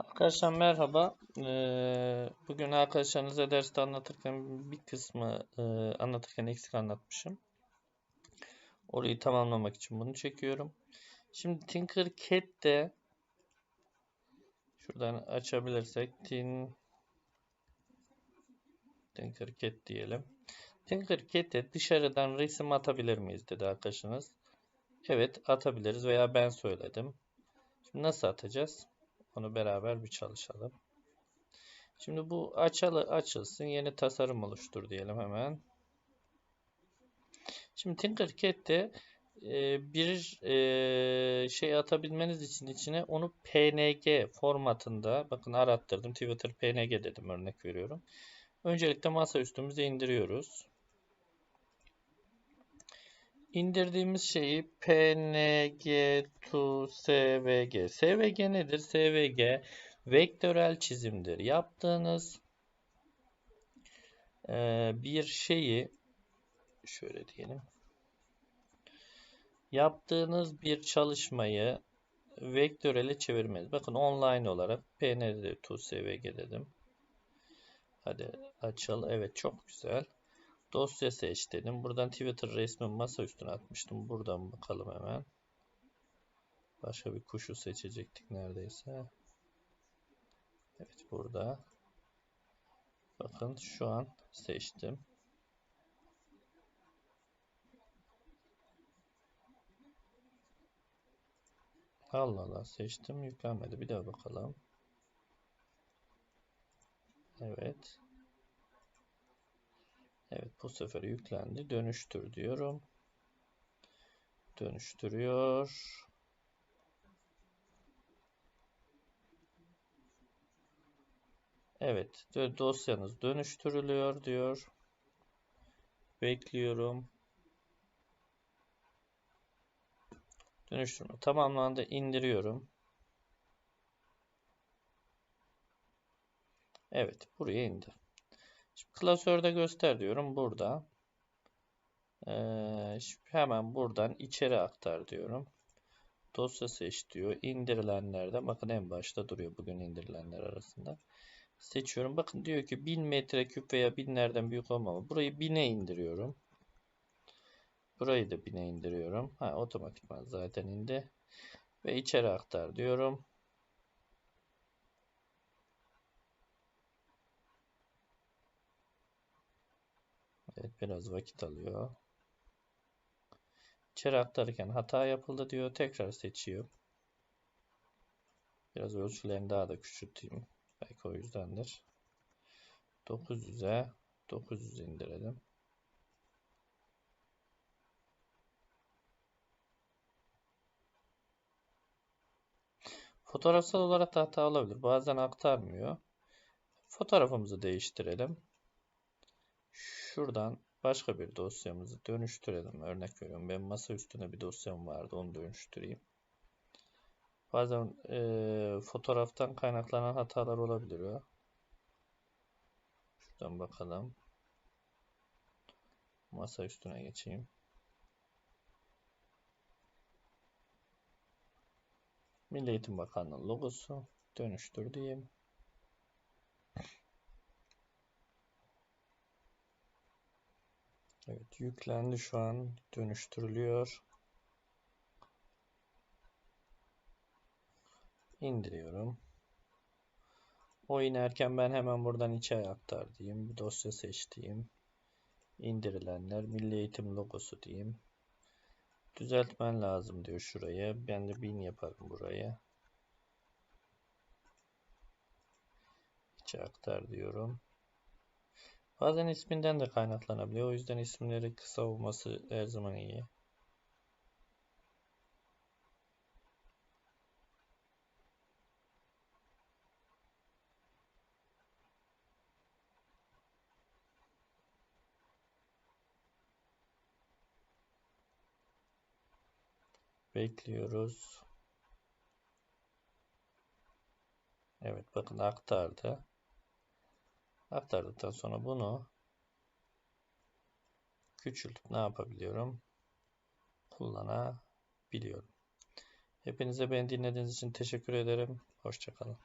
Arkadaşlar merhaba. Ee, bugün arkadaşlarınıza derste anlatırken bir kısmı e, anlatırken eksik anlatmışım. Orayı tamamlamak için bunu çekiyorum. Şimdi Tinkercad'de şuradan açabilirsek tin Tinkercad diyelim. Tinkercad'de dışarıdan resim atabilir miyiz dedi arkadaşınız. Evet atabiliriz veya ben söyledim. Şimdi nasıl atacağız? Onu beraber bir çalışalım. Şimdi bu açalı açılsın. Yeni tasarım oluştur diyelim hemen. Şimdi Tinkercad'de e, bir e, şey atabilmeniz için içine onu PNG formatında bakın arattırdım. Twitter PNG dedim örnek veriyorum. Öncelikle masa üstümüze indiriyoruz. İndirdiğimiz şeyi png to svg. svg nedir? svg vektörel çizimdir. Yaptığınız e, bir şeyi şöyle diyelim. Yaptığınız bir çalışmayı vektörele çevirmeniz. Bakın online olarak png to svg dedim. Hadi açalım. Evet çok güzel. Dosya seç dedim. Buradan Twitter resmi masa üstüne atmıştım. Buradan bakalım hemen. Başka bir kuşu seçecektik neredeyse. Evet burada. Bakın şu an seçtim. Allah Allah seçtim yüklenmedi. Bir daha bakalım. Evet. Evet bu sefer yüklendi. Dönüştür diyorum. Dönüştürüyor. Evet dosyanız dönüştürülüyor diyor. Bekliyorum. Dönüştürme tamamlandı. indiriyorum. Evet buraya indi. Şimdi klasörde göster diyorum. Burada. Ee, hemen buradan içeri aktar diyorum. Dosya seç diyor. İndirilenlerde bakın en başta duruyor bugün indirilenler arasında. Seçiyorum. Bakın diyor ki 1000 metreküp veya binlerden büyük olmama. Burayı 1000'e indiriyorum. Burayı da 1000'e indiriyorum. Ha otomatikman zaten indi. Ve içeri aktar diyorum. Evet biraz vakit alıyor. İçeri aktarırken hata yapıldı diyor. Tekrar seçiyor. Biraz ölçülerini daha da küçülteyim. Belki o yüzdendir. 900'e 900 indirelim. Fotoğrafsal olarak da hata olabilir. Bazen aktarmıyor. Fotoğrafımızı değiştirelim. Şuradan başka bir dosyamızı dönüştürelim. Örnek veriyorum. Ben masa üstüne bir dosyam vardı. Onu dönüştüreyim. Bazen e, fotoğraftan kaynaklanan hatalar olabiliyor. Şuradan bakalım. Masa üstüne geçeyim. Milli Eğitim Bakanlığı logosu dönüştür diyeyim. Evet yüklendi şu an dönüştürülüyor. indiriyorum. O inerken ben hemen buradan içe aktar diyeyim. Bir dosya seçtiğim. indirilenler Milli Eğitim logosu diyeyim. Düzeltmen lazım diyor şuraya. Ben de 1000 yaparım buraya. İçe aktar diyorum. Bazen isminden de kaynaklanabiliyor. O yüzden isimleri kısa olması her zaman iyi. Bekliyoruz. Evet bakın aktardı. Aktardıktan sonra bunu küçültüp ne yapabiliyorum? Kullanabiliyorum. Hepinize beni dinlediğiniz için teşekkür ederim. Hoşçakalın.